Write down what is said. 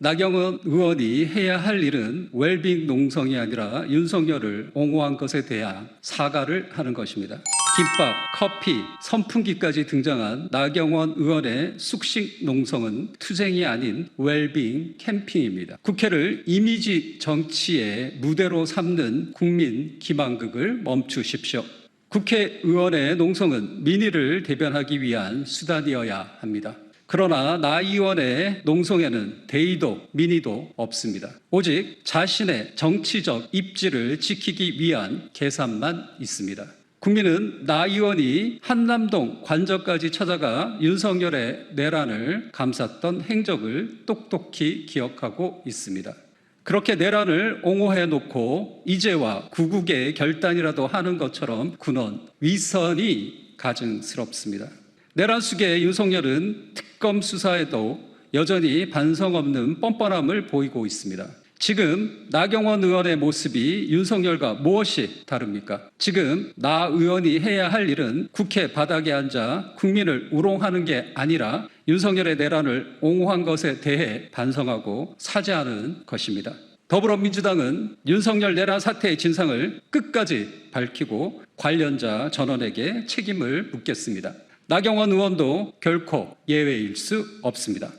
나경원 의원이 해야 할 일은 웰빙 농성이 아니라 윤석열을 옹호한 것에 대한 사과를 하는 것입니다. 김밥, 커피, 선풍기까지 등장한 나경원 의원의 숙식 농성은 투쟁이 아닌 웰빙 캠핑입니다. 국회를 이미지 정치의 무대로 삼는 국민 기망극을 멈추십시오. 국회의원의 농성은 민의를 대변하기 위한 수단이어야 합니다. 그러나 나 의원의 농성에는 대의도 민의도 없습니다. 오직 자신의 정치적 입지를 지키기 위한 계산만 있습니다. 국민은 나 의원이 한남동 관저까지 찾아가 윤석열의 내란을 감쌌던 행적을 똑똑히 기억하고 있습니다. 그렇게 내란을 옹호해 놓고 이제와 구국의 결단이라도 하는 것처럼 군원 위선이 가증스럽습니다. 내란 속의 윤석열은 특검 수사에도 여전히 반성 없는 뻔뻔함을 보이고 있습니다. 지금 나경원 의원의 모습이 윤석열과 무엇이 다릅니까? 지금 나 의원이 해야 할 일은 국회 바닥에 앉아 국민을 우롱하는 게 아니라 윤석열의 내란을 옹호한 것에 대해 반성하고 사죄하는 것입니다. 더불어민주당은 윤석열 내란 사태의 진상을 끝까지 밝히고 관련자 전원에게 책임을 묻겠습니다. 나경원 의원도 결코 예외일 수 없습니다.